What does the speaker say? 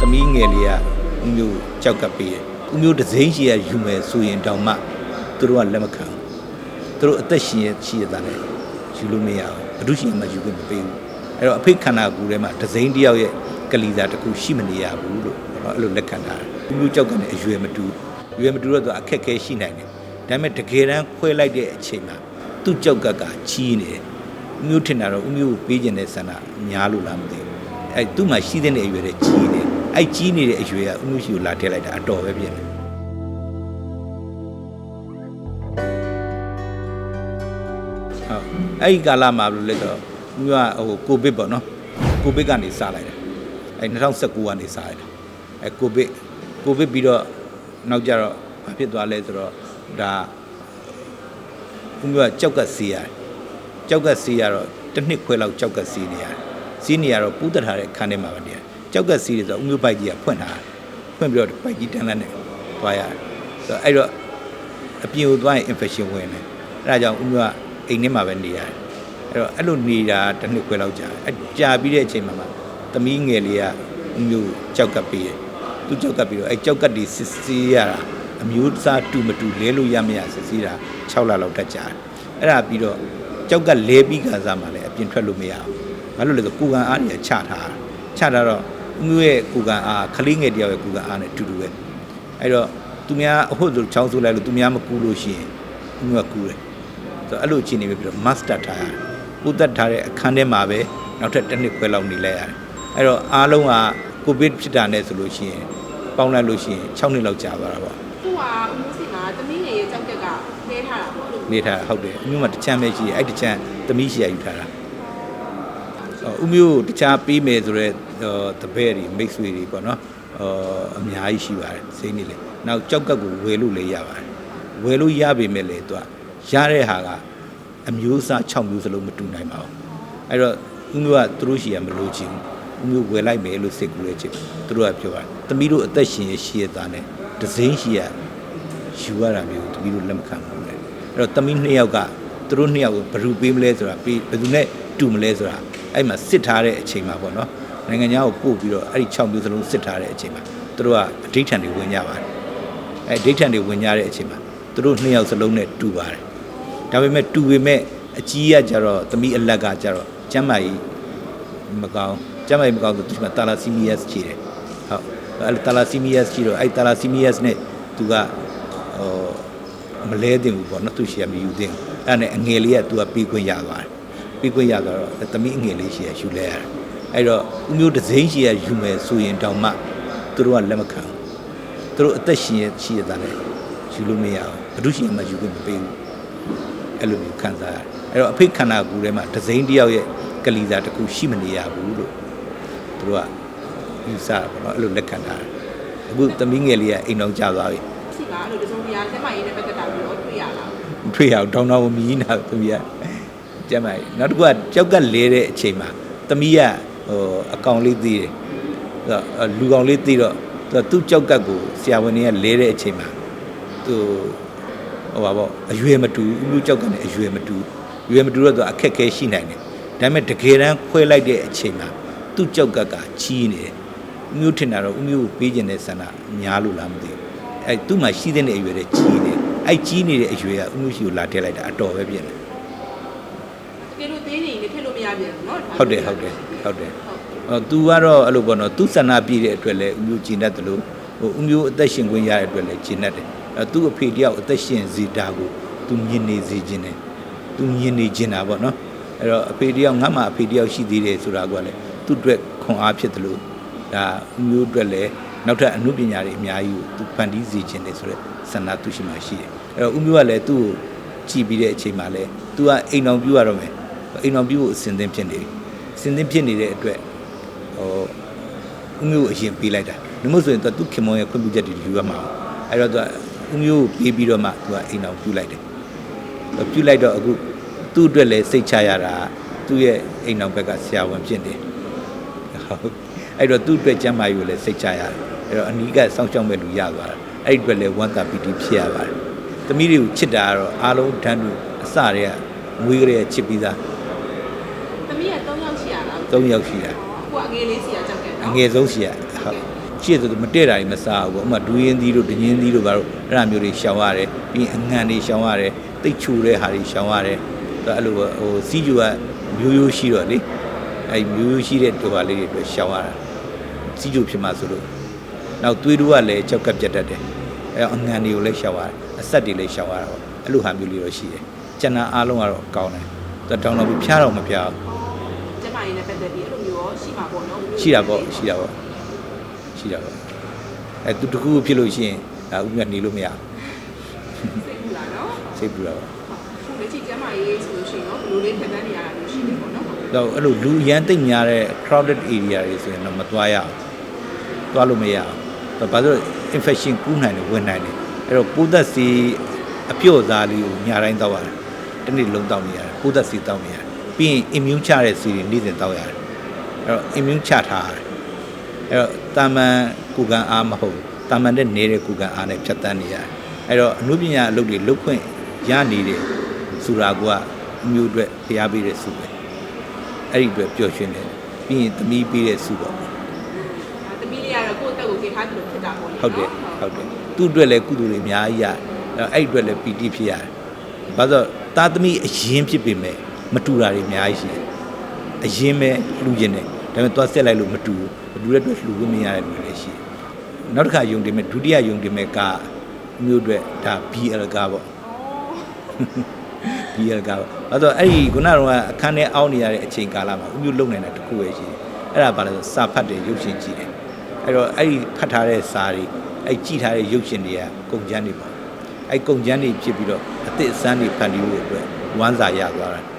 သမီးငယ်လေးကဦးမျိုးကြောက်ကပ်ပေးတယ်ဦးမျိုးတစ်စိမ့်ရှိရယူမယ်ဆိုရင်တောင်မှသူတို့ကလက်မခံဘူးသူတို့အသက်ရှင်ရရှိရတာလည်းယူလို့မရဘူးဘုဒ္ဓရှင်မှယူခွင့်မပေးဘူးအဲ့တော့အဖိတ်ခန္ဓာကိုယ်ထဲမှာတစ်စိမ့်တစ်ယောက်ရဲ့ကလီစာတစ်ခုရှိမနေရဘူးလို့အဲ့လိုလက်ခံတာဦးမျိုးကြောက်ကလည်းအရွယ်မတူအရွယ်မတူတော့သူအခက်ခဲရှိနိုင်တယ်ဒါပေမဲ့တကယ်တမ်းခွဲလိုက်တဲ့အချိန်မှာသူ့ကြောက်ကကကြီးနေတယ်ဦးမျိုးထင်တာတော့ဦးမျိုးကိုပေးခြင်းတဲ့ဆန္ဒများလို့လားမသိဘူးအဲ့သူ့မှာရှိတဲ့အရွယ်တဲ့ကြီးနေ အဲ့ကြီးနေတဲ့အရွယ်ကဥမှုရှိကိုလာထည့်လိုက်တာအတော်ပဲပြင်တယ်ဟုတ်အဲ့ဒီကာလမှာဘယ်လိုလဲဆိုတော့ဥကဟိုကိုဗစ်ပေါ့နော်ကိုဗစ်ကနေစလိုက်တယ်အဲ့2019ကနေစလိုက်တယ်အဲ့ကိုဗစ်ကိုဗစ်ပြီးတော့နောက်ကြတော့ဘာဖြစ်သွားလဲဆိုတော့ဒါဥမျိုးကကြောက်ကစီးရတယ်ကြောက်ကစီးရတော့တစ်နှစ်ခွဲလောက်ကြောက်ကစီးနေရတယ်စီးနေရတော့ပူးတထားတဲ့ခန်းထဲမှာပဲနေရတယ် ကြောက်ကစီးတယ်ဆိုတော့ဥမျိုးပိုက်ကြီးကဖွင့်ထားတယ်ဖွင့်ပြီးတော့ပိုက်ကြီးတန်းလန်းနဲ့သွားရတယ်ဆိုတော့အဲ့တော့အပြင်ကိုသွားရင် infection ဝင်တယ်အဲ့ဒါကြောင့်ဥမျိုးကအိမ်ထဲမှာပဲနေရတယ်အဲ့တော့အဲ့လိုနေတာတစ်နှစ်ခွဲလောက်ကြာတယ်အဲ့ကြာပြီးတဲ့အချိန်မှာမှသမီးငယ်လေးကဥမျိုးကြောက်ကပ်ပေးတယ်သူကြောက်ကပ်ပြီးတော့အဲ့ကြောက်ကပ်ဒီစစ်စီးရတာအမျိုးအစားတူမတူလဲလို့ရမရစစ်စီးတာ6လလောက်တက်ကြာတယ်အဲ့ဒါပြီးတော့ကြောက်ကလဲပြီးခါစားမှလည်းအပြင်ထွက်လို့မရဘူး။ဘာလို့လဲဆိုကိုကန်အားတွေချထားတာ။ချထားတော့ဦး မျိုးရဲ့ကိုကန်အားခလေးငယ်တယောက်ရဲ့ကိုကန်အားနဲ့အတူတူပဲ။အဲ့တော့သူများအဟုတ်ဆိုချောင်းဆိုလိုက်လို့သူများမကူလို့ရှိရင်ဦးမျိုးကကူတယ်။ဆိုတော့အဲ့လိုအခြေအနေပဲပြီးတော့ master ထားရတယ်။ပို့သက်ထားတဲ့အခန်းထဲမှာပဲနောက်ထပ်တစ်နှစ်ခွဲလောက်နေလိုက်ရတယ်။အဲ့တော့အားလုံးကကိုဗစ်ဖြစ်တာနဲ့ဆိုလို့ရှိရင်ပေါင်းလိုက်လို့ရှိရင်6နှစ်လောက်ကြာသွားတာပေါ့သူကဦးမိုးစီကသမီးငယ်ရဲ့ကြောက်ကက်ကလဲထားတာပေါ့လို့။နေထားဟုတ်တယ်။ဦးမျိုးမှာတစ်ချမ်းပဲရှိတယ်။အဲ့တစ်ချမ်းသမီးရှိရယူထားတာ။ ဥမျိုးတခြားပေးမယ်ဆိုတော့တပည့်တွေမိတ်ဆွေတွေပေါ့နော်အော်အများကြီးရှိပါတယ်စိတ်နေလေနောက်ကြောက်ကပ်ကိုဝယ်လို့လည်းရပါတယ်ဝယ်လို့ရပေမဲ့လေသူကရတဲ့ဟာကအမျိုးအစား6မျိုးစလုံးမတူနိုင်ပါဘူးအဲ့တော့ဥမျိုးကသူတို့ရှိရမလို့ချင်းဥမျိုးဝယ်လိုက်မယ်လို့စိတ်ကူတဲ့ချင်းသူတို့ကပြောတာသမီးတို့အသက်ရှင်ရရှိရတာနဲ့ဒဇင်းရှိရယူရတာမျိုးသမီးတို့လက်မခံဘူးလေအဲ့တော့သမီးနှစ်ယောက်ကသူတို့နှစ်ယောက်ကိုဘယ်သူပေးမလဲဆိုတာပေးဘယ်သူနဲ့တူမလဲဆိုတာ အဲ့မှာစစ်ထားတဲ့အချိန်မှာပေါ့နော်နိုင်ငံခြားကိုပို့ပြီးတော့အဲ့ဒီ6မျိုးစလုံးစစ်ထားတဲ့အချိန်မှာသူတို့ကအဋိဋ္ဌံတွေဝင်ကြပါတယ်အဲ့အဋိဋ္ဌံတွေဝင်ကြတဲ့အချိန်မှာသူတို့နှစ်ယောက်စလုံးနဲ့တူပါတယ်ဒါပေမဲ့တူပေမဲ့အကြီးကကြတော့သမီးအလက်ကကြတော့ကျမ်းမာရေးမကောင်းကျမ်းမာရေးမကောင်းဆိုသူကတာလာစီမီယပ်ရှိတယ်ဟုတ်အဲ့တာလာစီမီယပ်ရှိတော့အဲ့တာလာစီမီယပ်နဲ့သူကဟိုမလဲတင်ဘူးပေါ့နော်သူရှိရမယူတင်ဘူးအဲ့ဒါနဲ့အငယ်လေးကသူကပြီးခွင့်ရသွားတယ် ပြီးခွင့်ရသွားတော့သမီးအငယ်လေးရှိရယူလဲရတယ်အဲ့တော့ဦးမျိုးတစ်စိမ့်ရှိရယူမယ်ဆိုရင်တောင်မှသူတို့ကလက်မခံဘူးသူတို့အသက်ရှင်ရရှိရတာလည်းယူလို့မရဘူးဘုဒ္ဓရှင်မှယူခွင့်မပေးဘူးအဲ့လိုမျိုးခံစားရတယ်အဲ့တော့အဖိတ်ခန္ဓာကိုယ်ထဲမှာတစ်စိမ့်တစ်ယောက်ရဲ့ကလီစာတစ်ခုရှိမနေရဘူးလို့သူတို့ကယူဆတာပေါ့နော်အဲ့လိုလက်ခံတာအခုသမီးငယ်လေးကအိမ်အောင်ကြသွားပြီစီကအဲ့လိုတစုံတရာလက်မရေးနဲ့ပတ်သက်တာပြီးတော့တွေ့ရတာမဖေးအောင်တောင်းတောင်းမီးနာသမီးက ကျမ်းပါနောက်တစ်ခုကကြောက်ကလဲတဲ့အချိန်မှာသမီးကဟိုအကောင်လေးသိတယ်ဆိုတော့လူကောင်လေးသိတော့သူကသူ့ကြောက်ကတ်ကိုဆရာဝန်တွေကလဲတဲ့အချိန်မှာသူဟိုပါပေါ့အရွယ်မတူဦးလူကြောက်ကနဲ့အရွယ်မတူအရွယ်မတူတော့သူအခက်ခဲရှိနိုင်တယ်ဒါပေမဲ့တကယ်တမ်းခွဲလိုက်တဲ့အချိန်မှာသူ့ကြောက်ကတ်ကကြီးနေတယ်ဦးမျိုးထင်တာတော့ဦးမျိုးကိုပေးခြင်းတဲ့ဆန္ဒများလို့လားမသိဘူးအဲသူ့မှာရှိတဲ့အရွယ်တဲ့ကြီးနေတယ်အဲ့ကြီးနေတဲ့အရွယ်ကဦးမျိုးရှိကိုလာထည့်လိုက်တာအတော်ပဲပြင်တယ် တကယ်လို့သေးနေရင်ထည့်လို့မရပြန်ဘူးเนาะ ဟုတ်တယ်ဟုတ်တယ်ဟုတ်တယ်အော် तू ကတော့အဲ့လိုပေါ့နော် तू ဆန္ဒပြည့်တဲ့အတွက်လည်းဦးမျိုးကျင်တတ်တယ်လို့ဟိုဦးမျိုးအသက်ရှင်ခွင့်ရတဲ့အတွက်လည်းကျင်တတ်တယ်အဲ तू အဖေတယောက်အသက်ရှင်စီတာကို तू မြင်နေစေခြင်းတယ် तू မြင်နေခြင်းတာပေါ့နော်အဲ့တော့အဖေတယောက်ငါမှအဖေတယောက်ရှိသေးတယ်ဆိုတာကလည်းသူ့အတွက်ခွန်အားဖြစ်တယ်လို့ဒါဦးမျိုးအတွက်လည်းနောက်ထပ်အမှုပညာတွေအများကြီးကို तू ဖန်တီးစေခြင်းတယ်ဆိုတော့ဆန္ဒသူရှိမှရှိတယ်အဲ့တော့ဦးမျိုးကလည်းသူ့ကိုကြည်ပြီးတဲ့အချိန်မှာလည်း तू ကအိမ်အောင်ပြရတော့မယ် အိမ်အောင်ပြဖို့အစဉ်သင်းဖြစ်နေပြီအစဉ်သင်းဖြစ်နေတဲ့အတွက်ဟိုဦးမျိုးကိုအရင်ပေးလိုက်တာနမို့ဆိုရင်သူကသူ့ခင်မောင်ရဲ့ခွင့်ပြုချက်တွေယူရမှာအဲ့တော့သူကဦးမျိုးကိုပေးပြီးတော့မှသူကအိမ်အောင်ပြုလိုက်တယ်ပြုလိုက်တော့အခုသူ့အတွက်လည်းစိတ်ချရတာသူ့ရဲ့အိမ်အောင်ဘက်ကဆရာဝန်ဖြစ်တယ်ဟုတ်အဲ့တော့သူ့အတွက်ကျမ်းမာရေးကိုလည်းစိတ်ချရတယ်အဲ့တော့အနီးကစောင့်ရှောက်မဲ့လူရသွားတာအဲ့ဒီအတွက်လည်းဝမ်းသာပီတိဖြစ်ရပါတယ်သမီးတွေကိုချစ်တာကတော့အားလုံးတန်းတူအစတည်းကမွေးကလေးကချစ်ပြီးသားသမီးက 3ယောက်ရှိတာကိုအငယ်လေးစီကကြောက်တယ်အငယ်ဆုံးစီကဟုတ်ရှိတယ်သူမတည့်တာကြီးမစားဘူးအမှဒူးရင်သီးတို့ဒင်းရင်သီးတို့ဘာလို့အဲ့ဒါမျိုးတွေရှောင်ရတယ်ပြီးရင်အငံတွေရှောင်ရတယ်တိတ်ချူတဲ့ဟာတွေရှောင်ရတယ်အဲ့လိုဟိုစီးကျူကမျိုးရိုးရှိတော့လေအဲ့မျိုးရိုးရှိတဲ့ဒူပါလေးတွေအတွက်ရှောင်ရတာစီးကျူဖြစ်မှာဆိုလို့နောက်သွေးတို့ကလည်းချောက်ကပ်ပြတ်တတ်တယ်အဲ့အငံတွေကိုလည်းရှောင်ရတယ်အဆက်တွေလည်းရှောင်ရတာပေါ့အဲ့လိုဟာမျိုးလေးတော့ရှိတယ်ကျန်တာအားလုံးကတော့ကောင်းတယ်တော်တော်ပြီးဖျားတော့မဖျားဘူး ကျမကြီးနဲ့ပတ်သက်ပြီးအဲ့လိုမျိုးရောရှိမှာပေါ့နော်ရှိတာပေါ့ရှိတာပေါ့ရှိတာပေါ့အဲသူတခုခုဖြစ်လို့ရှိရင်ဒါဥပမာနေလို့မရစိတ်ကူလာနော်ဘူးစိတ်ပူတာပေါ့ခုလက်ရှိကျမကြီးဆိုလို့ရှိရင်တော့ဘယ်လိုလေးခံစားနေရတာမျိုးရှိနေပေါ့နော်တော့အဲ့လိုလူရန်တိတ်များတဲ့ crowded area တွေဆိုရင်တော့မသွားရအောင်သွားလို့မရအောင်တော့ဘာလို့လဲ infection ကူးနိုင်တယ်ဝင်နိုင်တယ်အဲ့တော့ပိုးသက်စီအပြော့သားလေးကိုညတိုင်းတောက်ရတယ်တစ်နေ့လုံးတောက်နေရတယ်ပိုးသက်စီတောက်နေရတယ် ပြီးရင် immune ချတဲ့စီတွေနေ့စဉ်တောက်ရတယ်အဲ့တော့ immune ချထားရတယ်အဲ့တော့တာမန်ကုကံအားမဟုတ်ဘူးတာမန်တဲ့နေတဲ့ကုကံအားနဲ့ဖြတ်တန်းနေရတယ်အဲ့တော့အနုပညာအလုပ်တွေလုပ်ခွင့်ရနေတယ်ဆိုတာကအမျိုးအတွက်ဖျားပေးတဲ့စုပဲအဲ့ဒီအတွက်ပျော်ရွှင်တယ်ပြီးရင်သမီးပေးတဲ့စုပေါ့တမီးလေးကတော့ကိုယ့်အတက်ကိုခေထားတယ်လို့ဖြစ်တာပေါ့လေဟုတ်တယ်ဟုတ်တယ်သူ့အတွက်လည်းကုသိုလ်တွေအများကြီးရတယ်အဲ့တော့အဲ့ဒီအတွက်လည်းပီတိဖြစ်ရတယ်ဘာလို့လဲဆိုတော့တာသမီးအရင်ဖြစ်ပေမဲ့ မတူတာတွေအများကြီးရှိတယ်အရင်ပဲလှူကျင်တယ်ဒါပေမဲ့သွားဆက်လိုက်လို့မတူဘူးမတူတဲ့အတွက်လှူလို့မရတဲ့လူတွေလည်းရှိတယ်နောက်တစ်ခါယုံတင်မဲ့ဒုတိယယုံတင်မဲ့ကမျိုးအတွက်ဒါ BL ကပေါ့ BL ကပေါ့အဲ့တော့အဲ့ဒီခုနကတော့အခန်းထဲအောင်းနေရတဲ့အချိန်ကာလမှာအမျိုးလုံနေတာတစ်ခုပဲရှိတယ်အဲ့ဒါဘာလဲဆိုစာဖတ်တယ်ရုပ်ရှင်ကြည့်တယ်အဲ့တော့အဲ့ဒီဖတ်ထားတဲ့စာတွေအဲ့ကြည့်ထားတဲ့ရုပ်ရှင်တွေကကုန်ကျန်းတွေပေါ့အဲ့ကုန်ကျန်းတွေဖြစ်ပြီးတော့အသစ်အစမ်းတွေဖန်တီးဖို့အတွက်ဝမ်းစာရသွားတာ